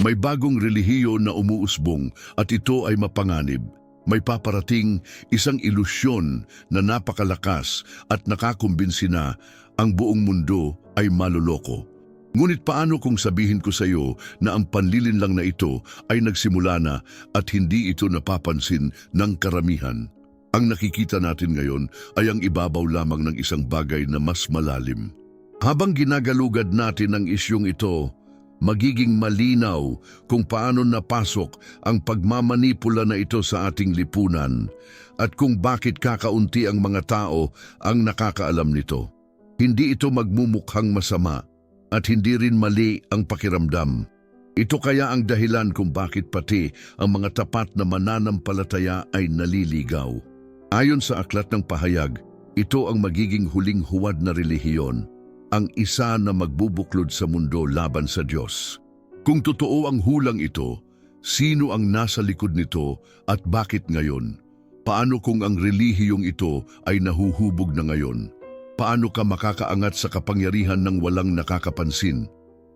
May bagong relihiyon na umuusbong at ito ay mapanganib. May paparating isang ilusyon na napakalakas at nakakumbinsi na ang buong mundo ay maluloko. Ngunit paano kung sabihin ko sa iyo na ang panlilin lang na ito ay nagsimula na at hindi ito napapansin ng karamihan? Ang nakikita natin ngayon ay ang ibabaw lamang ng isang bagay na mas malalim. Habang ginagalugad natin ang isyong ito, magiging malinaw kung paano napasok ang pagmamanipula na ito sa ating lipunan at kung bakit kakaunti ang mga tao ang nakakaalam nito. Hindi ito magmumukhang masama at hindi rin mali ang pakiramdam. Ito kaya ang dahilan kung bakit pati ang mga tapat na mananampalataya ay naliligaw. Ayon sa aklat ng pahayag, ito ang magiging huling huwad na relihiyon, ang isa na magbubuklod sa mundo laban sa Diyos. Kung totoo ang hulang ito, sino ang nasa likod nito at bakit ngayon? Paano kung ang relihiyong ito ay nahuhubog na ngayon? Paano ka makakaangat sa kapangyarihan ng walang nakakapansin?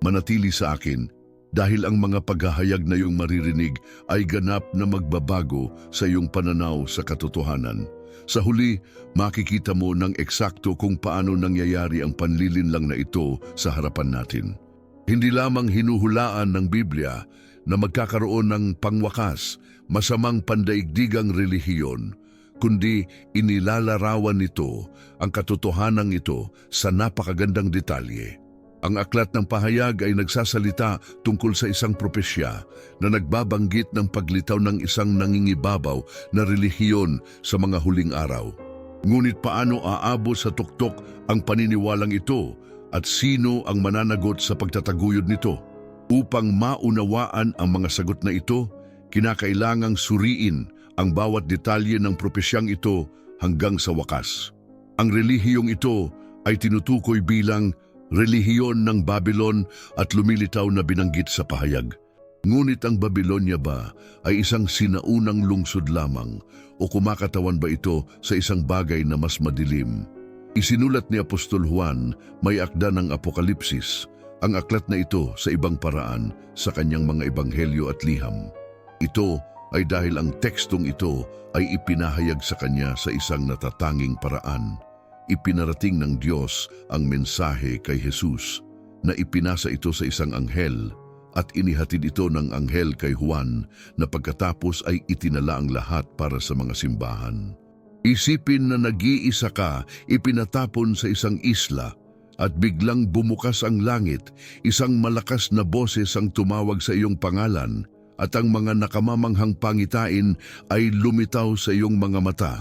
Manatili sa akin, dahil ang mga paghahayag na iyong maririnig ay ganap na magbabago sa iyong pananaw sa katotohanan. Sa huli, makikita mo ng eksakto kung paano nangyayari ang panlilinlang na ito sa harapan natin. Hindi lamang hinuhulaan ng Biblia na magkakaroon ng pangwakas, masamang pandaigdigang relihiyon, kundi inilalarawan nito ang katotohanan ito sa napakagandang detalye. Ang aklat ng pahayag ay nagsasalita tungkol sa isang propesya na nagbabanggit ng paglitaw ng isang nangingibabaw na relihiyon sa mga huling araw. Ngunit paano aabot sa tuktok ang paniniwalang ito at sino ang mananagot sa pagtataguyod nito? Upang maunawaan ang mga sagot na ito, kinakailangang suriin ang bawat detalye ng propesyang ito hanggang sa wakas. Ang relihiyong ito ay tinutukoy bilang relihiyon ng Babylon at lumilitaw na binanggit sa pahayag. Ngunit ang Babylonia ba ay isang sinaunang lungsod lamang o kumakatawan ba ito sa isang bagay na mas madilim? Isinulat ni Apostol Juan may akda ng Apokalipsis, ang aklat na ito sa ibang paraan sa kanyang mga ebanghelyo at liham. Ito ay dahil ang tekstong ito ay ipinahayag sa kanya sa isang natatanging paraan ipinarating ng Diyos ang mensahe kay Jesus na ipinasa ito sa isang anghel at inihatid ito ng anghel kay Juan na pagkatapos ay itinala ang lahat para sa mga simbahan. Isipin na nag-iisa ka, ipinatapon sa isang isla at biglang bumukas ang langit, isang malakas na boses ang tumawag sa iyong pangalan at ang mga nakamamanghang pangitain ay lumitaw sa iyong mga mata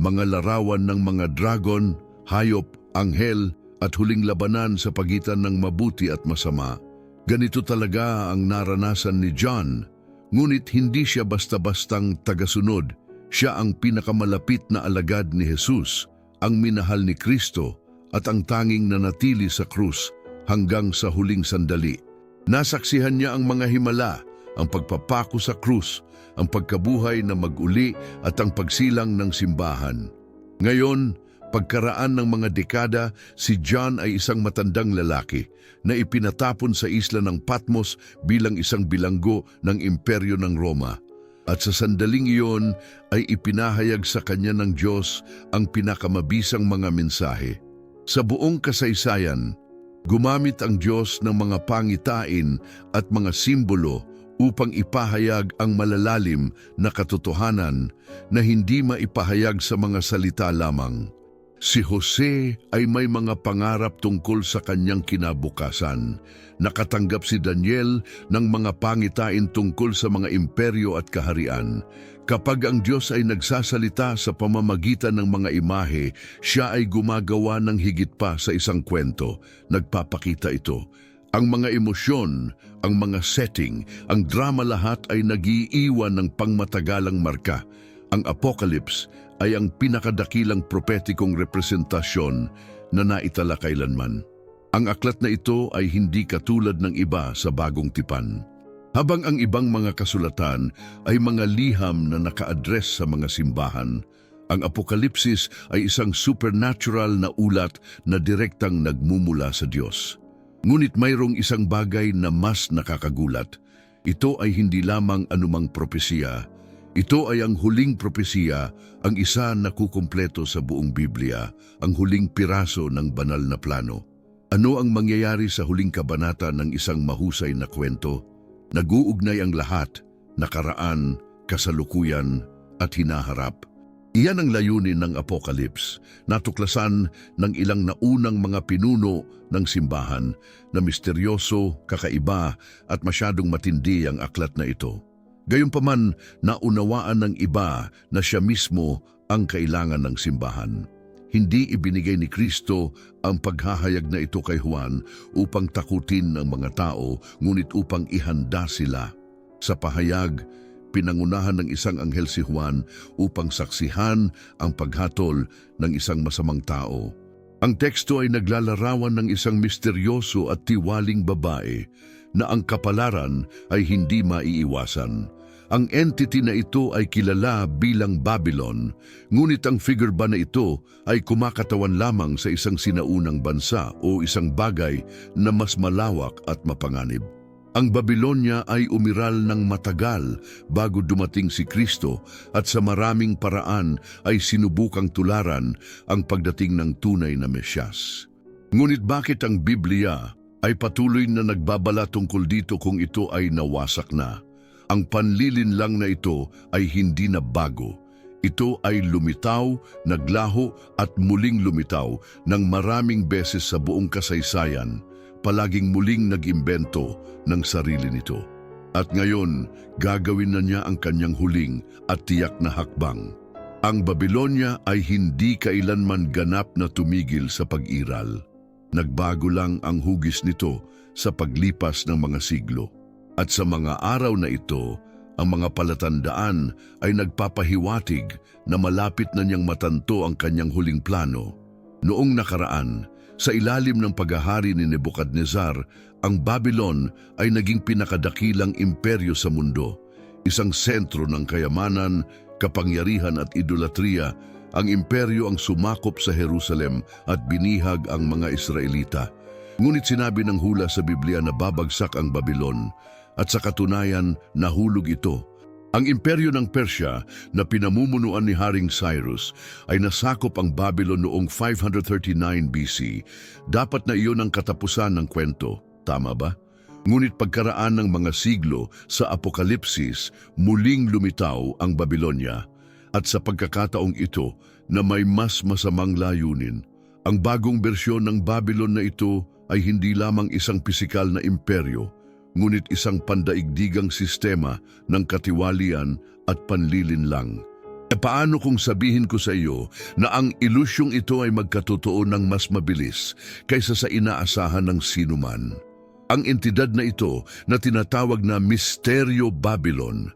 mga larawan ng mga dragon, hayop, anghel at huling labanan sa pagitan ng mabuti at masama. Ganito talaga ang naranasan ni John, ngunit hindi siya basta-bastang tagasunod. Siya ang pinakamalapit na alagad ni Jesus, ang minahal ni Kristo at ang tanging nanatili sa krus hanggang sa huling sandali. Nasaksihan niya ang mga himala, ang pagpapako sa krus, ang pagkabuhay na maguli at ang pagsilang ng simbahan. Ngayon, pagkaraan ng mga dekada, si John ay isang matandang lalaki na ipinatapon sa isla ng Patmos bilang isang bilanggo ng imperyo ng Roma. At sa sandaling iyon ay ipinahayag sa kanya ng Diyos ang pinakamabisang mga mensahe. Sa buong kasaysayan, gumamit ang Diyos ng mga pangitain at mga simbolo upang ipahayag ang malalalim na katotohanan na hindi maipahayag sa mga salita lamang. Si Jose ay may mga pangarap tungkol sa kanyang kinabukasan. Nakatanggap si Daniel ng mga pangitain tungkol sa mga imperyo at kaharian. Kapag ang Diyos ay nagsasalita sa pamamagitan ng mga imahe, siya ay gumagawa ng higit pa sa isang kwento. Nagpapakita ito ang mga emosyon, ang mga setting, ang drama lahat ay nagiiwan ng pangmatagalang marka. Ang Apocalypse ay ang pinakadakilang propetikong representasyon na naitala kailanman. Ang aklat na ito ay hindi katulad ng iba sa bagong tipan. Habang ang ibang mga kasulatan ay mga liham na naka-address sa mga simbahan, ang Apokalipsis ay isang supernatural na ulat na direktang nagmumula sa Diyos. Ngunit mayroong isang bagay na mas nakakagulat. ito ay hindi lamang anumang propesiya. Ito ay ang huling propesiya, ang isa na kukumpleto sa buong Biblia, ang huling piraso ng banal na plano. Ano ang mangyayari sa huling kabanata ng isang mahusay na kwento? Naguugnay ang lahat, nakaraan, kasalukuyan, at hinaharap. Iyan ang layunin ng Apocalypse, natuklasan ng ilang naunang mga pinuno ng simbahan na misteryoso, kakaiba at masyadong matindi ang aklat na ito. Gayunpaman, naunawaan ng iba na siya mismo ang kailangan ng simbahan. Hindi ibinigay ni Kristo ang paghahayag na ito kay Juan upang takutin ng mga tao, ngunit upang ihanda sila. Sa pahayag, pinangunahan ng isang anghel si Juan upang saksihan ang paghatol ng isang masamang tao. Ang teksto ay naglalarawan ng isang misteryoso at tiwaling babae na ang kapalaran ay hindi maiiwasan. Ang entity na ito ay kilala bilang Babylon, ngunit ang figure ba na ito ay kumakatawan lamang sa isang sinaunang bansa o isang bagay na mas malawak at mapanganib. Ang Babylonia ay umiral ng matagal bago dumating si Kristo at sa maraming paraan ay sinubukang tularan ang pagdating ng tunay na Mesyas. Ngunit bakit ang Biblia ay patuloy na nagbabala tungkol dito kung ito ay nawasak na? Ang panlilin lang na ito ay hindi na bago. Ito ay lumitaw, naglaho at muling lumitaw ng maraming beses sa buong kasaysayan, palaging muling nag-imbento ng sarili nito. At ngayon, gagawin na niya ang kanyang huling at tiyak na hakbang. Ang Babylonia ay hindi kailanman ganap na tumigil sa pag-iral. Nagbago lang ang hugis nito sa paglipas ng mga siglo. At sa mga araw na ito, ang mga palatandaan ay nagpapahiwatig na malapit na niyang matanto ang kanyang huling plano. Noong nakaraan, sa ilalim ng paghahari ni Nebuchadnezzar, ang Babylon ay naging pinakadakilang imperyo sa mundo, isang sentro ng kayamanan, kapangyarihan at idolatriya. Ang imperyo ang sumakop sa Jerusalem at binihag ang mga Israelita. Ngunit sinabi ng hula sa Biblia na babagsak ang Babylon at sa katunayan nahulog ito. Ang imperyo ng Persya na pinamumunuan ni Haring Cyrus ay nasakop ang Babylon noong 539 BC. Dapat na iyon ang katapusan ng kwento, tama ba? Ngunit pagkaraan ng mga siglo sa Apokalipsis, muling lumitaw ang Babylonia. At sa pagkakataong ito na may mas masamang layunin, ang bagong bersyon ng Babylon na ito ay hindi lamang isang pisikal na imperyo, ngunit isang pandaigdigang sistema ng katiwalian at panlilinlang. E paano kung sabihin ko sa iyo na ang ilusyong ito ay magkatotoo ng mas mabilis kaysa sa inaasahan ng sinuman? Ang entidad na ito na tinatawag na Misteryo Babylon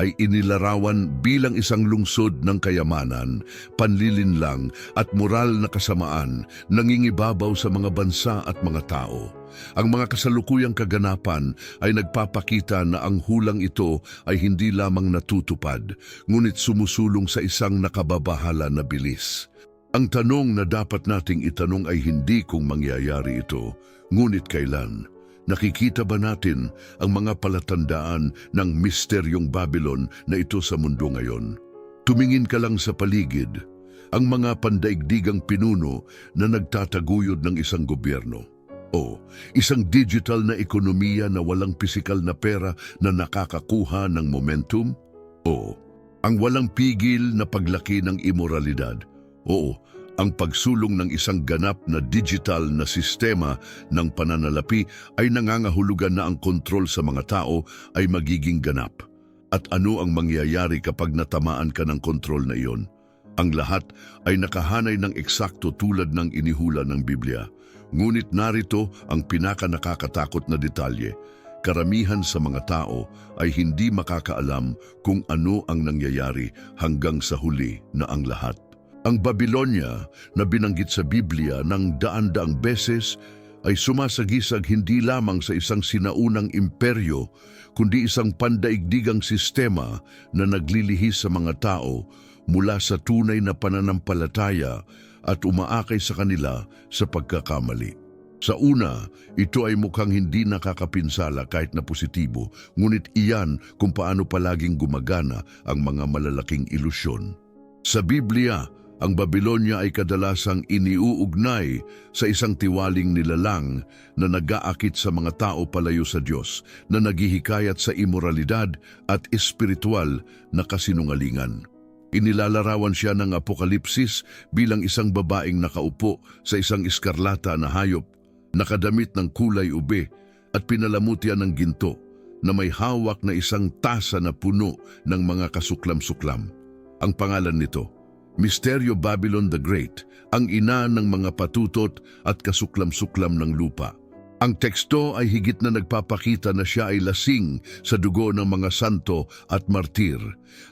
ay inilarawan bilang isang lungsod ng kayamanan, panlilinlang at moral na kasamaan nangingibabaw sa mga bansa at mga tao. Ang mga kasalukuyang kaganapan ay nagpapakita na ang hulang ito ay hindi lamang natutupad, ngunit sumusulong sa isang nakababahala na bilis. Ang tanong na dapat nating itanong ay hindi kung mangyayari ito, ngunit kailan. Nakikita ba natin ang mga palatandaan ng misteryong Babylon na ito sa mundo ngayon? Tumingin ka lang sa paligid, ang mga pandaigdigang pinuno na nagtataguyod ng isang gobyerno. O isang digital na ekonomiya na walang pisikal na pera na nakakakuha ng momentum? O ang walang pigil na paglaki ng imoralidad? Oo, ang pagsulong ng isang ganap na digital na sistema ng pananalapi ay nangangahulugan na ang kontrol sa mga tao ay magiging ganap. At ano ang mangyayari kapag natamaan ka ng kontrol na iyon? Ang lahat ay nakahanay ng eksakto tulad ng inihula ng Biblia. Ngunit narito ang pinaka nakakatakot na detalye. Karamihan sa mga tao ay hindi makakaalam kung ano ang nangyayari hanggang sa huli na ang lahat. Ang Babylonia na binanggit sa Biblia ng daan-daang beses ay sumasagisag hindi lamang sa isang sinaunang imperyo, kundi isang pandaigdigang sistema na naglilihis sa mga tao mula sa tunay na pananampalataya at umaakay sa kanila sa pagkakamali. Sa una, ito ay mukhang hindi nakakapinsala kahit na positibo, ngunit iyan kung paano palaging gumagana ang mga malalaking ilusyon. Sa Biblia, ang Babylonia ay kadalasang iniuugnay sa isang tiwaling nilalang na nag-aakit sa mga tao palayo sa Diyos, na naghihikayat sa imoralidad at espiritual na kasinungalingan. Inilalarawan siya ng Apokalipsis bilang isang babaeng nakaupo sa isang iskarlata na hayop, nakadamit ng kulay ube at pinalamutyan ng ginto na may hawak na isang tasa na puno ng mga kasuklam-suklam. Ang pangalan nito, Misteryo Babylon the Great, ang ina ng mga patutot at kasuklam-suklam ng lupa. Ang teksto ay higit na nagpapakita na siya ay lasing sa dugo ng mga santo at martir.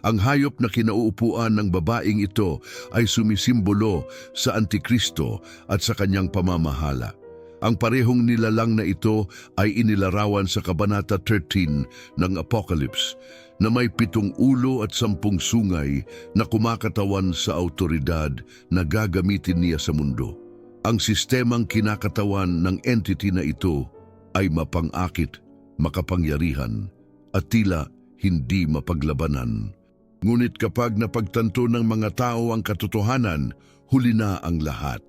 Ang hayop na kinauupuan ng babaeng ito ay sumisimbolo sa Antikristo at sa kanyang pamamahala. Ang parehong nilalang na ito ay inilarawan sa Kabanata 13 ng Apocalypse na may pitong ulo at sampung sungay na kumakatawan sa autoridad na gagamitin niya sa mundo. Ang sistemang kinakatawan ng entity na ito ay mapangakit, makapangyarihan, at tila hindi mapaglabanan. Ngunit kapag napagtanto ng mga tao ang katotohanan, huli na ang lahat.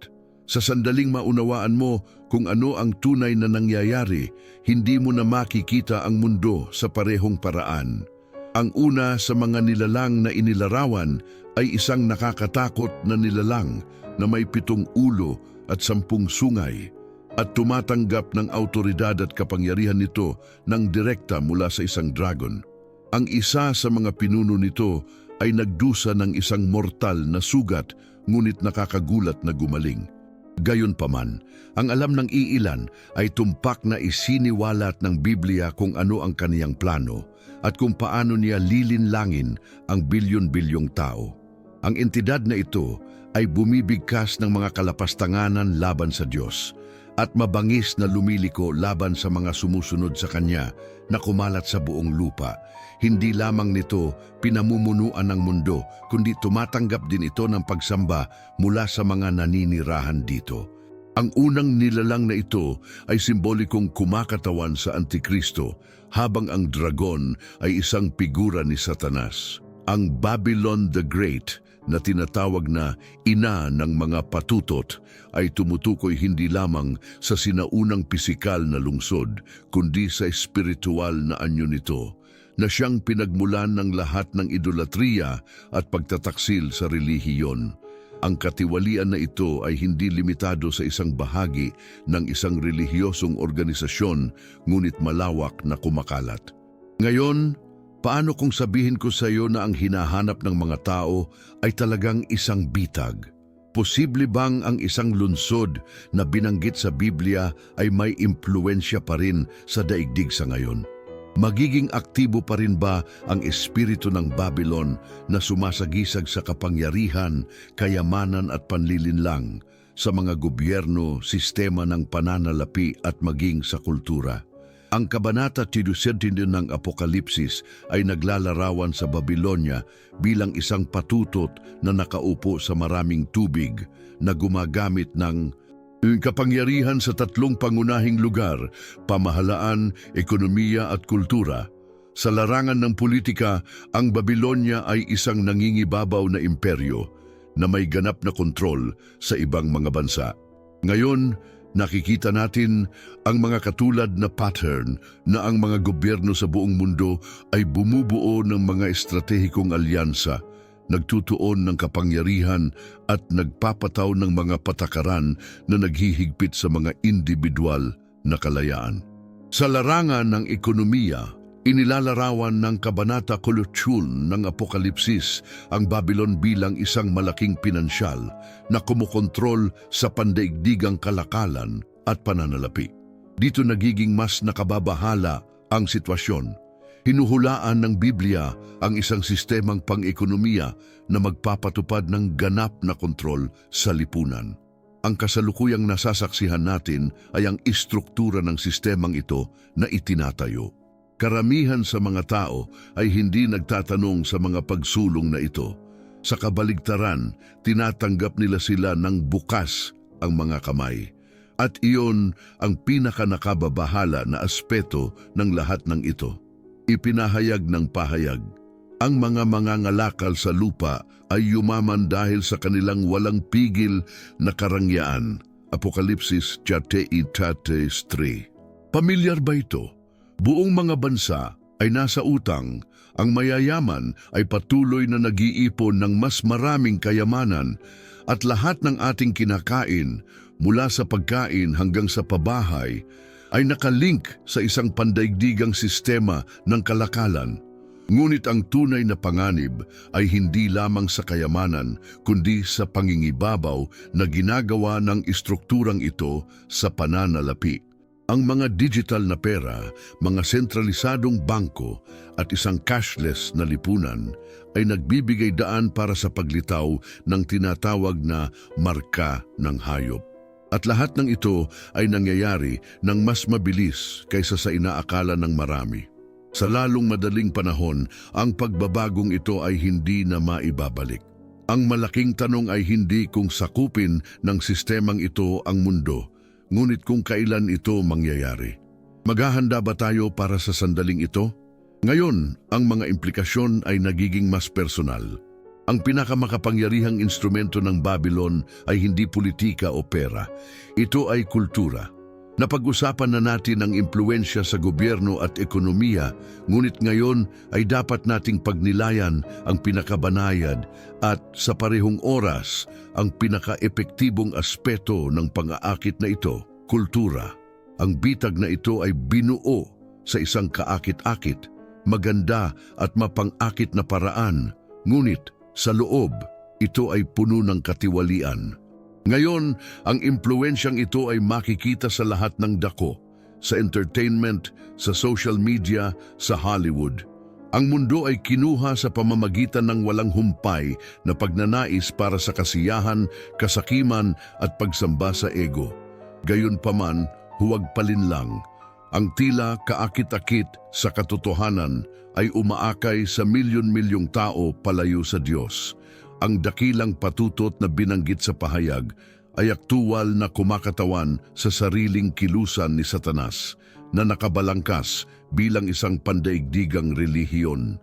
Sa sandaling maunawaan mo kung ano ang tunay na nangyayari, hindi mo na makikita ang mundo sa parehong paraan. Ang una sa mga nilalang na inilarawan ay isang nakakatakot na nilalang na may pitong ulo at sampung sungay at tumatanggap ng autoridad at kapangyarihan nito ng direkta mula sa isang dragon. Ang isa sa mga pinuno nito ay nagdusa ng isang mortal na sugat ngunit nakakagulat na gumaling. Gayunpaman, ang alam ng iilan ay tumpak na isiniwalat ng Biblia kung ano ang kaniyang plano at kung paano niya lilinlangin ang bilyon-bilyong tao. Ang entidad na ito ay bumibigkas ng mga kalapastanganan laban sa Diyos at mabangis na lumiliko laban sa mga sumusunod sa Kanya na kumalat sa buong lupa. Hindi lamang nito pinamumunuan ng mundo, kundi tumatanggap din ito ng pagsamba mula sa mga naninirahan dito. Ang unang nilalang na ito ay simbolikong kumakatawan sa Antikristo, habang ang dragon ay isang figura ni Satanas. Ang Babylon the Great na tinatawag na ina ng mga patutot ay tumutukoy hindi lamang sa sinaunang pisikal na lungsod, kundi sa espiritual na anyo nito, na siyang pinagmulan ng lahat ng idolatriya at pagtataksil sa relihiyon. Ang katiwalian na ito ay hindi limitado sa isang bahagi ng isang relihiyosong organisasyon, ngunit malawak na kumakalat. Ngayon, Paano kung sabihin ko sa iyo na ang hinahanap ng mga tao ay talagang isang bitag? Posible bang ang isang lunsod na binanggit sa Biblia ay may impluensya pa rin sa daigdig sa ngayon? Magiging aktibo pa rin ba ang espiritu ng Babylon na sumasagisag sa kapangyarihan, kayamanan at panlilinlang sa mga gobyerno, sistema ng pananalapi at maging sa kultura? Ang Kabanata 17 ng Apokalipsis ay naglalarawan sa Babylonia bilang isang patutot na nakaupo sa maraming tubig na gumagamit ng kapangyarihan sa tatlong pangunahing lugar, pamahalaan, ekonomiya at kultura. Sa larangan ng politika, ang Babylonia ay isang nangingibabaw na imperyo na may ganap na kontrol sa ibang mga bansa. Ngayon, nakikita natin ang mga katulad na pattern na ang mga gobyerno sa buong mundo ay bumubuo ng mga estratehikong alyansa, nagtutuon ng kapangyarihan at nagpapataw ng mga patakaran na naghihigpit sa mga individual na kalayaan. Sa larangan ng ekonomiya, Inilalarawan ng Kabanata Kolotyul ng Apokalipsis ang Babylon bilang isang malaking pinansyal na kumukontrol sa pandaigdigang kalakalan at pananalapi. Dito nagiging mas nakababahala ang sitwasyon. Hinuhulaan ng Biblia ang isang sistemang pang-ekonomiya na magpapatupad ng ganap na kontrol sa lipunan. Ang kasalukuyang nasasaksihan natin ay ang istruktura ng sistemang ito na itinatayo. Karamihan sa mga tao ay hindi nagtatanong sa mga pagsulong na ito. Sa kabaligtaran, tinatanggap nila sila ng bukas ang mga kamay. At iyon ang pinakanakababahala na aspeto ng lahat ng ito. Ipinahayag ng pahayag. Ang mga mangangalakal sa lupa ay yumaman dahil sa kanilang walang pigil na karangyaan. Apokalipsis 3. Pamilyar ba ito? Buong mga bansa ay nasa utang. Ang mayayaman ay patuloy na nag-iipon ng mas maraming kayamanan at lahat ng ating kinakain mula sa pagkain hanggang sa pabahay ay nakalink sa isang pandaigdigang sistema ng kalakalan. Ngunit ang tunay na panganib ay hindi lamang sa kayamanan kundi sa pangingibabaw na ginagawa ng istrukturang ito sa pananalapi. Ang mga digital na pera, mga sentralisadong bangko at isang cashless na lipunan ay nagbibigay daan para sa paglitaw ng tinatawag na marka ng hayop. At lahat ng ito ay nangyayari ng mas mabilis kaysa sa inaakala ng marami. Sa lalong madaling panahon, ang pagbabagong ito ay hindi na maibabalik. Ang malaking tanong ay hindi kung sakupin ng sistemang ito ang mundo, ngunit kung kailan ito mangyayari. Maghahanda ba tayo para sa sandaling ito? Ngayon, ang mga implikasyon ay nagiging mas personal. Ang pinakamakapangyarihang instrumento ng Babylon ay hindi politika o pera. Ito ay kultura. Napag-usapan na natin ang impluensya sa gobyerno at ekonomiya, ngunit ngayon ay dapat nating pagnilayan ang pinakabanayad at sa parehong oras ang pinaka-epektibong aspeto ng pang-aakit na ito, kultura. Ang bitag na ito ay binuo sa isang kaakit-akit, maganda at mapang-akit na paraan, ngunit sa loob, ito ay puno ng katiwalian. Ngayon, ang impluensyang ito ay makikita sa lahat ng dako, sa entertainment, sa social media, sa Hollywood. Ang mundo ay kinuha sa pamamagitan ng walang humpay na pagnanais para sa kasiyahan, kasakiman at pagsamba sa ego. Gayunpaman, huwag palinlang. Ang tila kaakit-akit sa katotohanan ay umaakay sa milyon-milyong tao palayo sa Diyos. Ang dakilang patutot na binanggit sa pahayag ay aktual na kumakatawan sa sariling kilusan ni Satanas na nakabalangkas bilang isang pandaigdigang relihiyon.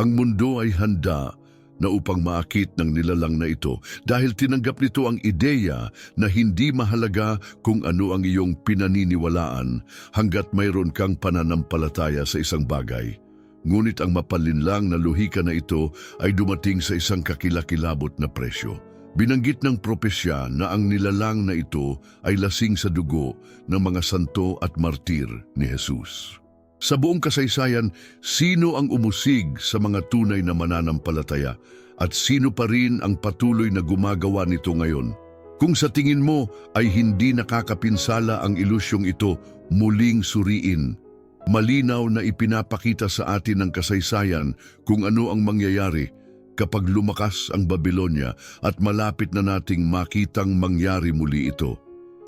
Ang mundo ay handa na upang maakit ng nilalang na ito dahil tinanggap nito ang ideya na hindi mahalaga kung ano ang iyong pinaniniwalaan hanggat mayroon kang pananampalataya sa isang bagay. Ngunit ang mapalinlang na luhika na ito ay dumating sa isang kakilakilabot na presyo. Binanggit ng propesya na ang nilalang na ito ay lasing sa dugo ng mga santo at martir ni Jesus. Sa buong kasaysayan, sino ang umusig sa mga tunay na mananampalataya at sino pa rin ang patuloy na gumagawa nito ngayon? Kung sa tingin mo ay hindi nakakapinsala ang ilusyong ito, muling suriin. Malinaw na ipinapakita sa atin ng kasaysayan kung ano ang mangyayari kapag lumakas ang Babylonia at malapit na nating makitang mangyari muli ito.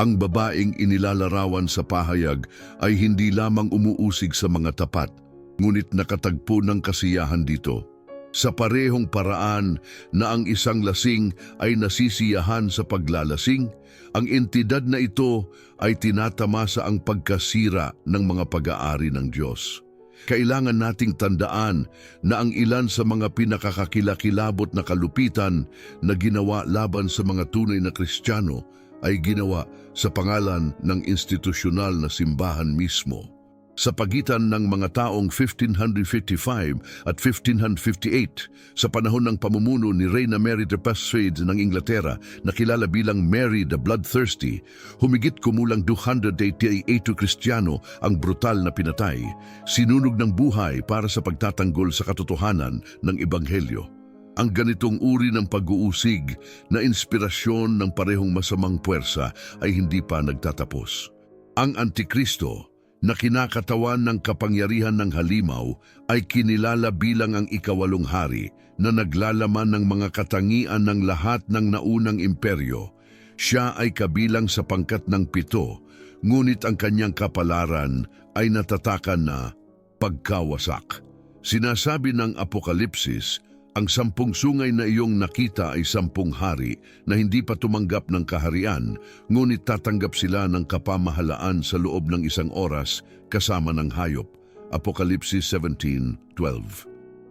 Ang babaeng inilalarawan sa pahayag ay hindi lamang umuusig sa mga tapat, ngunit nakatagpo ng kasiyahan dito. Sa parehong paraan na ang isang lasing ay nasisiyahan sa paglalasing, ang entidad na ito ay tinatamasa ang pagkasira ng mga pag-aari ng Diyos. Kailangan nating tandaan na ang ilan sa mga pinakakakilakilabot na kalupitan na ginawa laban sa mga tunay na Kristiyano ay ginawa sa pangalan ng institusyonal na simbahan mismo. Sa pagitan ng mga taong 1555 at 1558 sa panahon ng pamumuno ni Reina Mary de Pasfade ng Inglaterra na kilala bilang Mary the Bloodthirsty, humigit kumulang 288 Kristiyano ang brutal na pinatay, sinunog ng buhay para sa pagtatanggol sa katotohanan ng Ebanghelyo. Ang ganitong uri ng pag-uusig na inspirasyon ng parehong masamang puwersa ay hindi pa nagtatapos. Ang Antikristo, na kinakatawan ng kapangyarihan ng halimaw, ay kinilala bilang ang ikawalong hari na naglalaman ng mga katangian ng lahat ng naunang imperyo. Siya ay kabilang sa pangkat ng pito, ngunit ang kanyang kapalaran ay natatakan na pagkawasak. Sinasabi ng Apokalipsis, Ang sampung sungay na iyong nakita ay sampung hari na hindi pa tumanggap ng kaharian, ngunit tatanggap sila ng kapamahalaan sa loob ng isang oras kasama ng hayop. Apokalipsis 17.12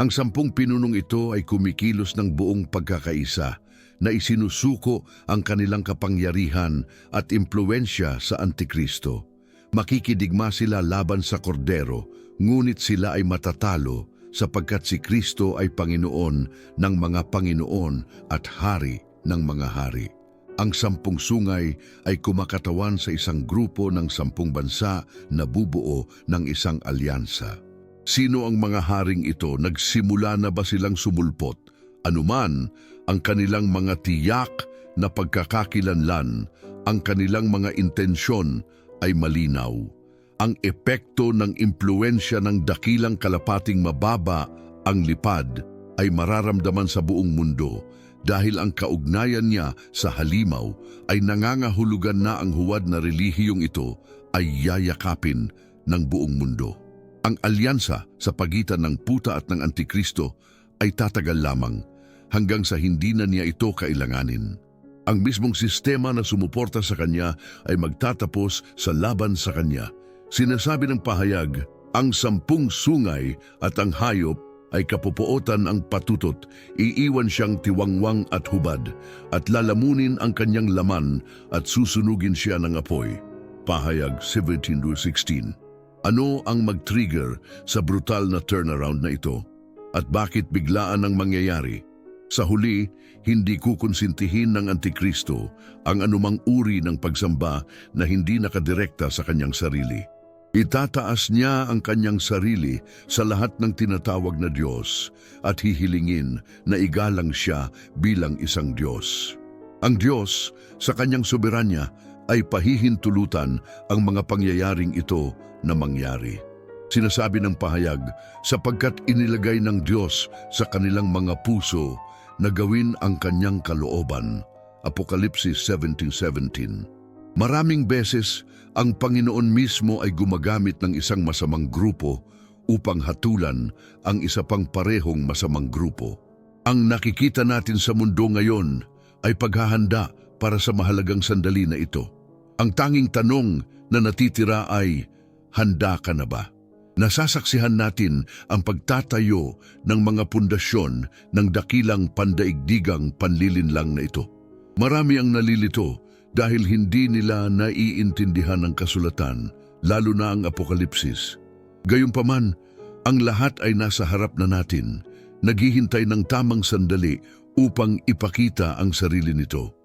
Ang sampung pinunong ito ay kumikilos ng buong pagkakaisa na isinusuko ang kanilang kapangyarihan at impluensya sa Antikristo. Makikidigma sila laban sa kordero, ngunit sila ay matatalo sapagkat si Kristo ay Panginoon ng mga Panginoon at Hari ng mga Hari. Ang sampung sungay ay kumakatawan sa isang grupo ng sampung bansa na bubuo ng isang alyansa. Sino ang mga haring ito? Nagsimula na ba silang sumulpot? Anuman ang kanilang mga tiyak na pagkakakilanlan, ang kanilang mga intensyon ay malinaw ang epekto ng impluensya ng dakilang kalapating mababa ang lipad ay mararamdaman sa buong mundo dahil ang kaugnayan niya sa halimaw ay nangangahulugan na ang huwad na relihiyong ito ay yayakapin ng buong mundo. Ang alyansa sa pagitan ng puta at ng antikristo ay tatagal lamang hanggang sa hindi na niya ito kailanganin. Ang mismong sistema na sumuporta sa kanya ay magtatapos sa laban sa kanya Sinasabi ng pahayag, ang sampung sungay at ang hayop ay kapupuotan ang patutot, iiwan siyang tiwangwang at hubad, at lalamunin ang kanyang laman at susunugin siya ng apoy. Pahayag 17-16 Ano ang mag-trigger sa brutal na turnaround na ito? At bakit biglaan ang mangyayari? Sa huli, hindi kukonsintihin ng Antikristo ang anumang uri ng pagsamba na hindi nakadirekta sa kanyang sarili. Itataas niya ang kanyang sarili sa lahat ng tinatawag na Diyos at hihilingin na igalang siya bilang isang Diyos. Ang Diyos, sa kanyang soberanya, ay pahihintulutan ang mga pangyayaring ito na mangyari. Sinasabi ng pahayag, sapagkat inilagay ng Diyos sa kanilang mga puso na gawin ang kanyang kalooban. Apokalipsis 17.17 Maraming beses, ang Panginoon mismo ay gumagamit ng isang masamang grupo upang hatulan ang isa pang parehong masamang grupo. Ang nakikita natin sa mundo ngayon ay paghahanda para sa mahalagang sandali na ito. Ang tanging tanong na natitira ay, handa ka na ba? Nasasaksihan natin ang pagtatayo ng mga pundasyon ng dakilang pandaigdigang panlilinlang na ito. Marami ang nalilito dahil hindi nila naiintindihan ang kasulatan, lalo na ang apokalipsis. Gayunpaman, ang lahat ay nasa harap na natin, naghihintay ng tamang sandali upang ipakita ang sarili nito.